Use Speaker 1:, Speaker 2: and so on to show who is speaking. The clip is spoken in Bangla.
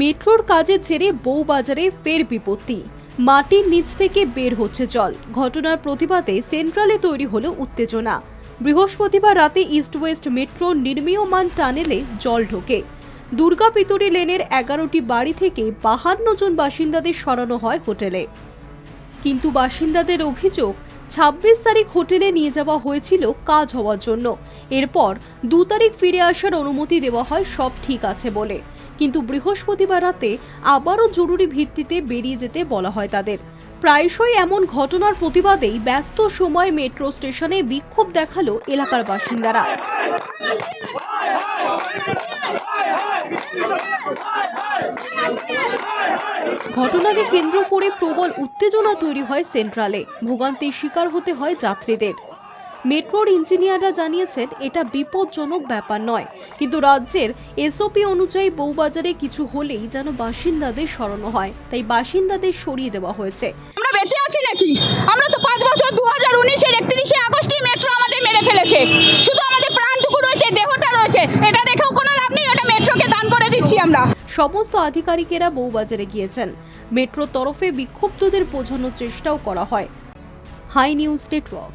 Speaker 1: মেট্রোর কাজের জেরে বউবাজারে ফের বিপত্তি। মাটির নিচ থেকে বের হচ্ছে জল। ঘটনার প্রতিবাদে সেন্ট্রালে তৈরি হলো উত্তেজনা। বৃহস্পতিবার রাতে ইস্ট ওয়েস্ট মেট্রো নির্মীয়মান টানেলে জল ঢোকে। দুর্গা পিতুরি লেনের এগারোটি বাড়ি থেকে বাহান্ন জন বাসিন্দাদের সরানো হয় হোটেলে। কিন্তু বাসিন্দাদের অভিযোগ ছাব্বিশ তারিখ হোটেলে নিয়ে যাওয়া হয়েছিল কাজ হওয়ার জন্য। এরপর দু তারিখ ফিরে আসার অনুমতি দেওয়া হয়, সব ঠিক আছে বলে। কিন্তু বৃহস্পতিবার রাতে আবারও জরুরি ভিত্তিতে বেরিয়ে যেতে বলা হয় তাদের। প্রায়শই এমন ঘটনার প্রতিবাদেই ব্যস্ত সময় মেট্রো স্টেশনে বিক্ষোভ দেখাল এলাকার বাসিন্দারা। ঘটনাকে কেন্দ্র করে প্রবল উত্তেজনা তৈরি হয় সেন্ট্রালে। ভোগান্তির শিকার হতে হয় যাত্রীদের। মেট্রোর ইঞ্জিনিয়াররা জানিয়েছেন, এটা বিপজ্জনক ব্যাপার নয়, কিন্তু রাজ্যের এসওপি অনুযায়ী বউবাজারে কিছু হলেই যেন বাসিন্দাদের সরানো হয়। তাই বাসিন্দাদের সরিয়ে দেওয়া হয়েছে।
Speaker 2: আমরা বেঁচে আছি নাকি? আমরা তো পাঁচ বছর, দু হাজার উনিশের একত্রিশে আগস্টই মেট্রো আমাদের মেরে ফেলেছে। শুধু আমাদের প্রাণটুকু রয়েছে, দেহটা রয়েছে, এটা দেখেও কোনো লাভ নেই, ওটা মেট্রোকে দান করে দিচ্ছি আমরা।
Speaker 1: সমস্ত আধিকারিকেরা বউবাজারে গিয়েছেন। মেট্রো তরফে বিক্ষুব্ধদের বোঝানোর চেষ্টাও করা হয়। Hi News Network.